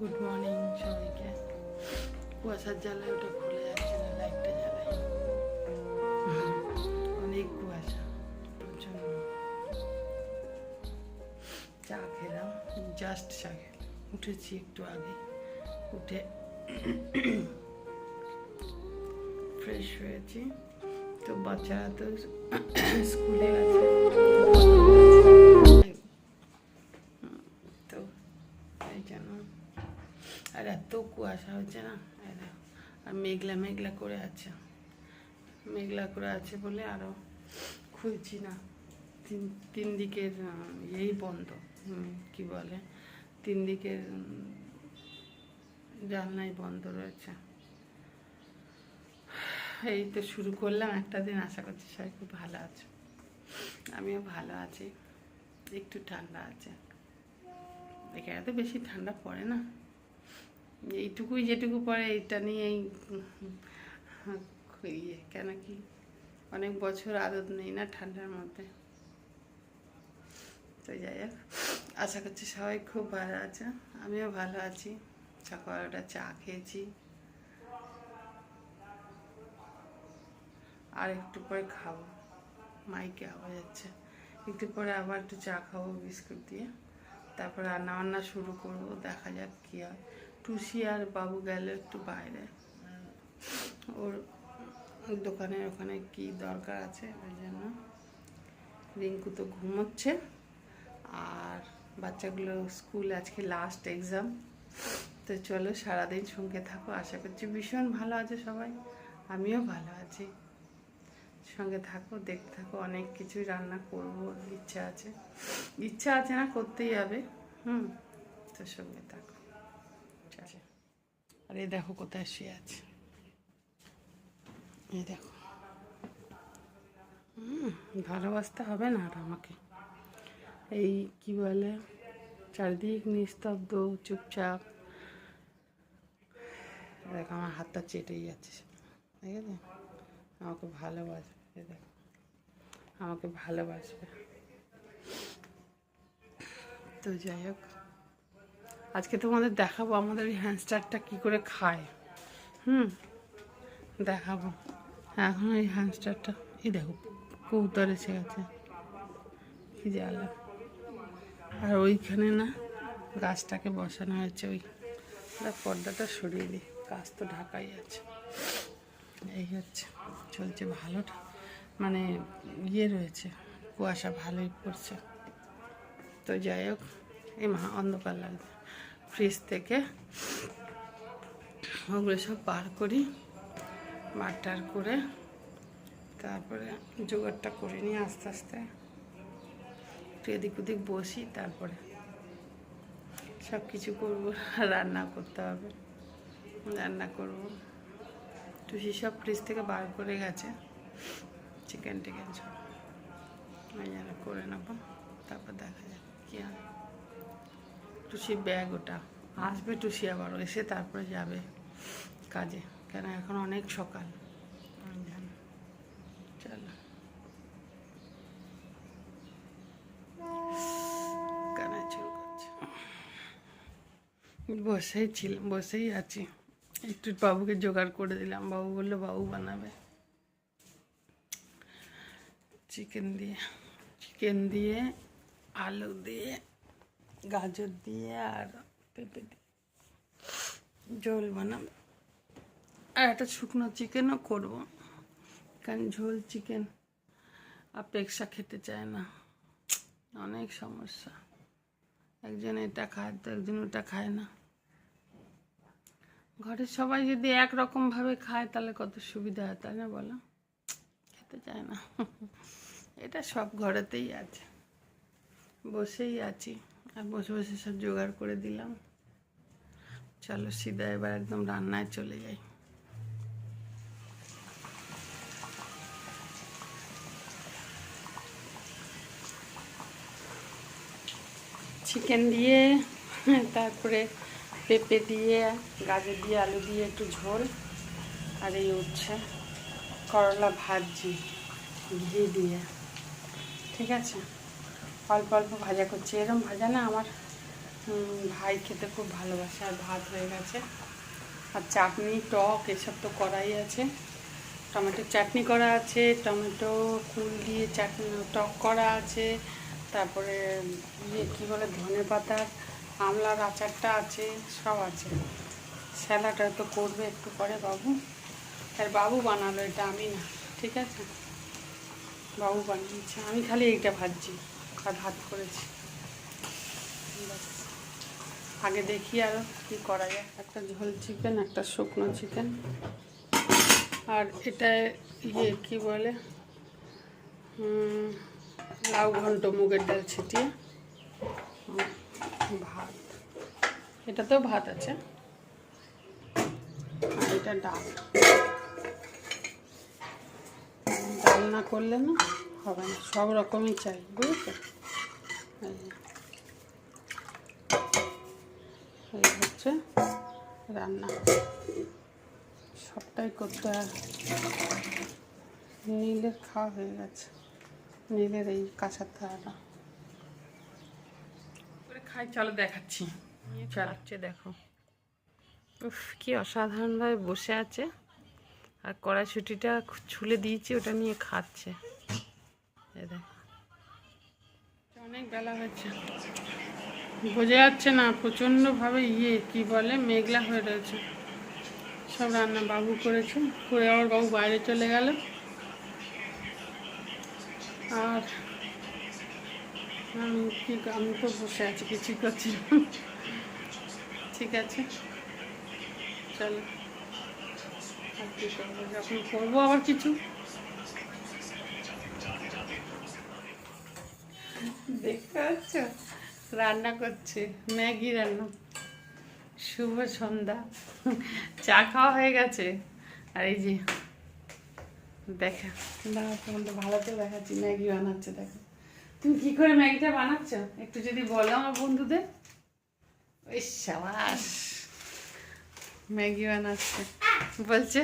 Good morning সবাইকে। কুয়াশার জ্বালায় ওটা খুলে যাচ্ছে না, লাইটটা জ্বালাই অনেক কুয়াশা প্রচণ্ড চা খেলাম জাস্ট চা খেলাম। উঠেছি একটু আগে, উঠে ফ্রেশ হয়েছি। তো বাচ্চারা তো স্কুলে আছে। কুয়াশা হচ্ছে না? আর মেঘলা মেঘলা করে আছে। মেঘলা করে আছে বলে আরও খুলছি না। তিন তিন দিকের ইয়েই বন্ধ কি বলে? তিন দিকের জানলাই বন্ধ রয়েছে। এই তো শুরু করলাম একটা দিন, আশা করছি সবাই খুব ভালো আছে। আমিও ভালো আছি। একটু ঠান্ডা আছে। এখানে তো বেশি ঠান্ডা পড়ে না। এইটুকুই যেটুকু পড়ে এটা নিয়েই ইয়ে কেন কি? অনেক বছর আদত নেই না ঠান্ডার মধ্যে। তো যাই হোক, আশা করছি সবাই খুব ভালো আছে। আমিও ভালো আছি। সকালটা চা খেয়েছি। আর একটু পরে খাব। মাইকে আওয়াজ যাচ্ছে একটু পরে আবার একটু চা খাব বিস্কুট দিয়ে। তারপর রান্না বান্না শুরু করব, দেখা যাক কী হয়। টুসি আর বাবু গেল একটু বাইরে। ওর দোকানের ওখানে কি দরকার আছে, ওই জন্য রিঙ্কু তো ঘুমোচ্ছে। আর বাচ্চাগুলো স্কুল আজকে লাস্ট এক্সাম তো চলো সারাদিন সঙ্গে থাকো, আশা করছি ভীষণ ভালো আছে সবাই। আমিও ভালো আছি। সঙ্গে থাকো, দেখতে থাকো, অনেক কিছুই রান্না করব, ইচ্ছা আছে। ইচ্ছা আছে না, করতেই হবে। হুম, তো সঙ্গে থাকো। আর এই দেখো কোথায় শুয়ে আছে। এই দেখো। হুম, ভালোবাসতে হবে না আর আমাকে। এই কি বলে, চারিদিক নিস্তব্ধ, চুপচাপ। দেখ, আমার হাতটা চেটেই যাচ্ছে। ঠিক আছে? আমাকে ভালোবাসবে দেখো। আমাকে ভালোবাসবে। তো যাই হোক। আজকে তোমাদের দেখাবো আমাদের এই হ্যান্ডস্টারটা কী করে খায়। হুম, দেখাবো। এখন এই হ্যান্ডস্টারটা এই দেখো কৌতর এসে গেছে। কি জ্বালা আর ওইখানে না গাছটাকে বসানো হয়েছে, ওই পর্দাটা সরিয়ে দিই। গাছ তো ঢাকাই আছে। এই হচ্ছে, চলছে ভালো মানে ইয়ে রয়েছে, কুয়াশা ভালোই পড়ছে। তো যাই হোক, এই মা অন্ধকার লাগছে। ফ্রিজ থেকে ওগুলো সব বার করি বার টার করে, তারপরে জোগাড়টা করে নিই আস্তে আস্তে। এদিক ওদিক বসি, তারপরে সব কিছু করব, রান্না করতে হবে, রান্না করব। টুসি সব ফ্রিজ থেকে বার করে গেছে, চিকেন টিকেন সব। জন্য করে নেব, তারপর দেখা যাক কী হয়। টুসি ব্যাগ ওটা। আসবে টুসি আবার এসে তারপরে যাবে কাজে। কেন এখন অনেক সকাল। চলো। কানে চুল করছে। বসেই ছিলাম বসেই আছি। একটু বাবুকে জোগাড় করে দিলাম। বাবু বলল বাবু বানাবে। চিকেন দিয়ে। চিকেন দিয়ে আলু দিয়ে। গাজর দিয়ে আর পেঁপে দিয়ে। ঝোল বানাবে। আর একটা শুকনো চিকেনও করব। কারণ ঝোল চিকেন অপেক্ষা খেতে চায় না। অনেক সমস্যা। একজন এটা খায়, তো একজন ওটা খায় না। ঘরের সবাই যদি একরকমভাবে খায়, তাহলে কত সুবিধা হয়, তাই না বলো? খেতে চায় না। এটা সব ঘরেতেই আছে। বসেই আছি। আর বসে বসে সব জোগাড় করে দিলাম। চলো সিধা এবার একদম রান্নায় চলে যাই। চিকেন দিয়ে, তারপরে পেঁপে দিয়ে, গাজর দিয়ে, আলু দিয়ে একটু ঝোল, আর এই উঠছে করলা ভাজি, ঘি দিয়ে। ঠিক আছে? অল্প অল্প ভাজা করছি। এরকম ভাজা না আমার ভাই খেতে খুব ভালোবাসে আর ভাত হয়ে গেছে। আর চাটনি, টক, এসব তো করাই আছে। টমেটোর চাটনি করা আছে, টমেটো, কুল দিয়ে চাটনি, টক করা আছে। তারপরে ইয়ে কী বলে, ধনে পাতার আমলার আচারটা আছে, সব আছে। স্যালাডটা তো করবে একটু পরে বাবু। আর বাবু বানালো, এটা আমি না, ঠিক আছে? বাবু বানিয়েছে। আমি খালি এইটা ভাজছি। আর ভাত করেছি। আগে দেখি আরও কী করা যায়। একটা ঝোল চিকেন একটা শুকনো চিকেন আর এটা ইয়ে কি বলে? লাউ ঘন্ট মুগের ডাল ছিটিয়ে। ভাত। এটাতেও ভাত আছে। আর এটা ডাল। ডাল না করলে না হবে না সব রকমই চাই বুঝেছ? এই হচ্ছে রান্না। সবটাই করতে হয় নীলের খাওয়া হয়ে গেছে। নীলের এই কাঁচার করে খাই চলো দেখাচ্ছি। চালাচ্ছে দেখো। উফ কি অসাধারণভাবে বসে আছে। আর কড়াইশুটিটা ছুলে দিয়েছি ওটা নিয়ে খাচ্ছে। অনেক বেলা হয়েছে। বোঝা যাচ্ছে না, প্রচণ্ডভাবে ইয়ে কি বলে, মেঘলা হয়ে রয়েছে। সব রান্না বাবু করেছে, করে আবার বাবু বাইরে চলে গেল। আর আমি কি, আমি তো বসে আছি, কিছুই করছি ঠিক আছে, চলো। আর কি করব, যখন করব আবার কিছু? দেখতে পাচ্ছ? রান্না করছে ম্যাগি রান্না। শুভ সন্ধ্যা। চা খাওয়া হয়ে গেছে। আর এই যে দেখা। দাঁড়া তোমাদের ভালো করে দেখাচ্ছি ম্যাগি বানাচ্ছে দেখো। তুমি কি করে ম্যাগিটা বানাচ্ছ? একটু যদি বলো আমার বন্ধুদের। ওই সাবাস। ম্যাগি বানাচ্ছে। বলছে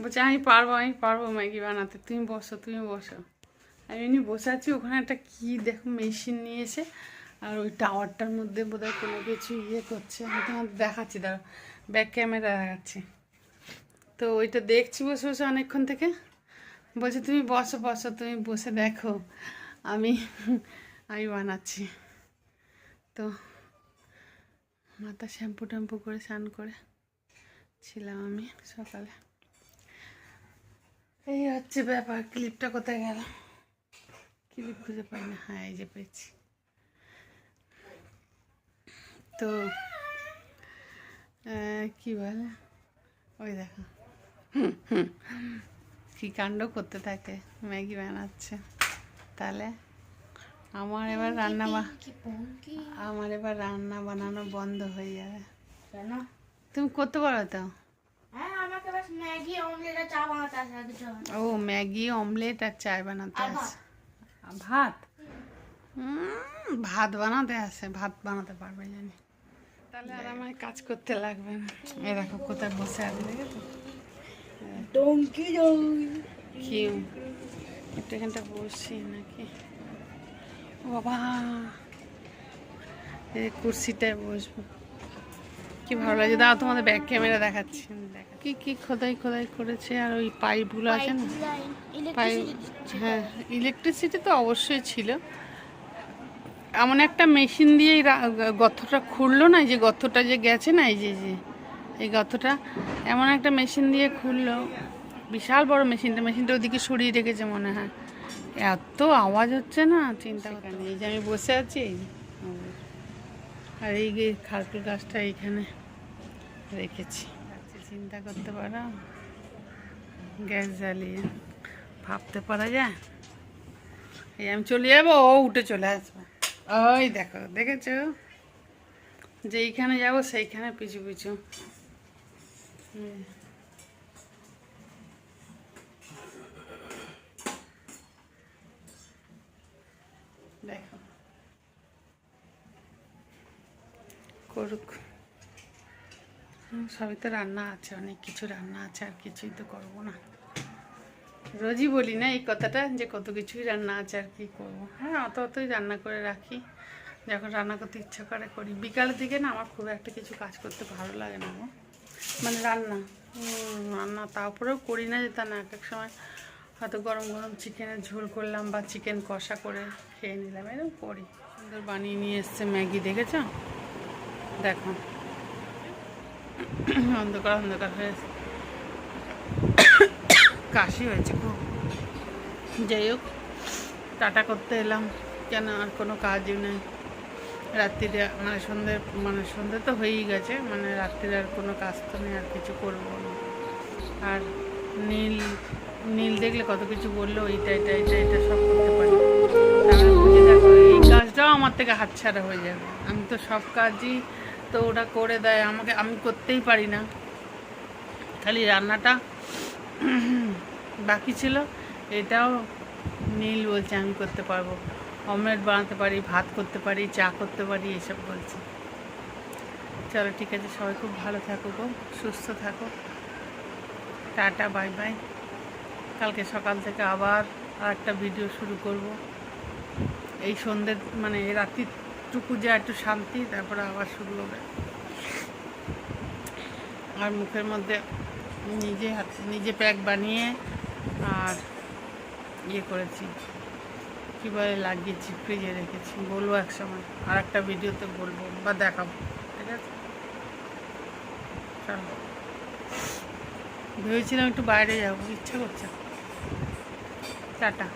বলছে আমি পারব আমি পারব ম্যাগি বানাতে। তুমি বসো তুমি বসো। আমি এমনি বসে আছি, ওখানে একটা কি দেখো মেশিন নিয়ে এসে, আর ওই টাওয়ারটার মধ্যে বোধহয় কোনো কিছু ইয়ে করছে। তোমার দেখাচ্ছি দাঁড়ো ব্যাক ক্যামেরা দেখাচ্ছি। তো ওইটা দেখছি বসে বসে অনেকক্ষণ থেকে। বলছে, তুমি বসো বসো, তুমি বসে দেখো। আমি আমি বানাচ্ছি। তো মাথা শ্যাম্পু ট্যাম্পু করে স্নান করে ছিলাম আমি সকালে। এই হচ্ছে ব্যাপার ক্লিপটা কোথায় গেল? ক্লিপ খুঁজে পাই না। হ্যাঁ এই যে পেয়েছি। তো কি বলে? ওই দেখো। কি কাণ্ড করতে থাকে ম্যাগি বানাচ্ছে। তাহলে আমার এবার রান্না বা আমার এবার রান্না বানানো বন্ধ হয়ে যাবে। কেন? তুমি করতে পারো তো? হ্যাঁ। ও ম্যাগি অমলেট আর চায় বানাতে আসে। ভাত? ভাত বানাতে আসে ভাত বানাতে পারবে জানি। তাহলে আর আমায় কাজ করতে লাগবে না। এই দেখো কোথায় বসে আছে দেখেছ? ডঙ্কি দই কি একটু এখানটা বসি নাকি? ও বাবা। এই কুর্সিটায় বসবো। কি ভালো লাগে দাও তোমাদের ব্যাক ক্যামেরা দেখাচ্ছি। দেখা কি কি খোদাই খোদাই করেছে আর ওই পাইপগুলো আছে না? পাইপ হ্যাঁ ইলেকট্রিসিটি তো অবশ্যই ছিল। এমন একটা মেশিন দিয়ে গর্তটা খুললো না যে গর্তটা যে গেছে না এই যে যে এই গর্তটা এমন একটা মেশিন দিয়ে খুললো। বিশাল বড় মেশিনটা মেশিনটা ওদিকে সরিয়ে রেখেছে মনে হয়। এত আওয়াজ হচ্ছে না চিন্তা করতে নেই এই যে আমি বসে আছি। আর এই যে খারকুল গাছটা এইখানে। রেখেছি। চিন্তা করতে পারো। গ্যাস জ্বালিয়ে ভাবতে পারা যায়। এই আমি চলে যাব, ও উঠে চলে আসবে। ওই দেখো, দেখেছ? যেইখানে যাব সেইখানে পিছু পিছু। দেখো। করুক। সবই তো রান্না আছে, অনেক কিছু রান্না আছে, আর কিছুই তো করব না। রোজই বলি না এই কথাটা যে কত কিছুই রান্না আছে আর কি করব। হ্যাঁ অত অতই রান্না করে রাখি। যখন রান্না করতে ইচ্ছা করে, করি। বিকালের দিকে না আমার খুব একটা কিছু কাজ করতে ভালো লাগে না মানে রান্না রান্না তারপরেও করি না যে তা না, এক এক সময় হয়তো গরম গরম চিকেনের ঝোল করলাম বা চিকেন কষা করে খেয়ে নিলাম, এরকম করি। বানিয়ে নিয়ে এসছে ম্যাগি, দেখেছ? দেখো। অন্ধকার অন্ধকার হয়েছে কাশি হয়েছে খুব। যাই হোক, টাটা করতে এলাম। কেন আর কোনো কাজই নেই। রাত্রিরে মানে সন্ধ্যে মানে সন্ধ্যে তো হয়েই গেছে। মানে রাত্রিরে আর কোনো কাজ তো নেই, আর কিছু করব আর নীল নীল দেখলে কত কিছু বলল, এইটা এটা এটা এটা সব করতে পারি। এই কাজটাও আমার থেকে হাতছাড়া হয়ে যাবে। আমি তো সব কাজই তো ওটা করে দেয়, আমাকে আমি করতেই পারি না। খালি রান্নাটা বাকি ছিল, এটাও নীল বলছে আমি করতে পারব। অমলেট বানাতে পারি, ভাত করতে পারি, চা করতে পারি, এসব বলছে। চলো ঠিক আছে, সবাই খুব ভালো থাকো গো, সুস্থ থাকো। Tata, bye bye. কালকে সকাল থেকে আবার আর একটা ভিডিও শুরু করব। এই সন্ধ্যে মানে এই রাত্রিটুকু যে একটু শান্তি, তারপরে আবার শুরু হবে। আর মুখের মধ্যে নিজে হাত, নিজে প্যাক বানিয়ে আর ইয়ে করেছি। কীভাবে লাগিয়েছি, ফ্রিজে রেখেছি। বলব এক সময় আর একটা ভিডিওতে বলব বা দেখাবো, ঠিক আছে? চলো। ভেবেছিলাম একটু বাইরে যাব, ইচ্ছা করছে টাটা।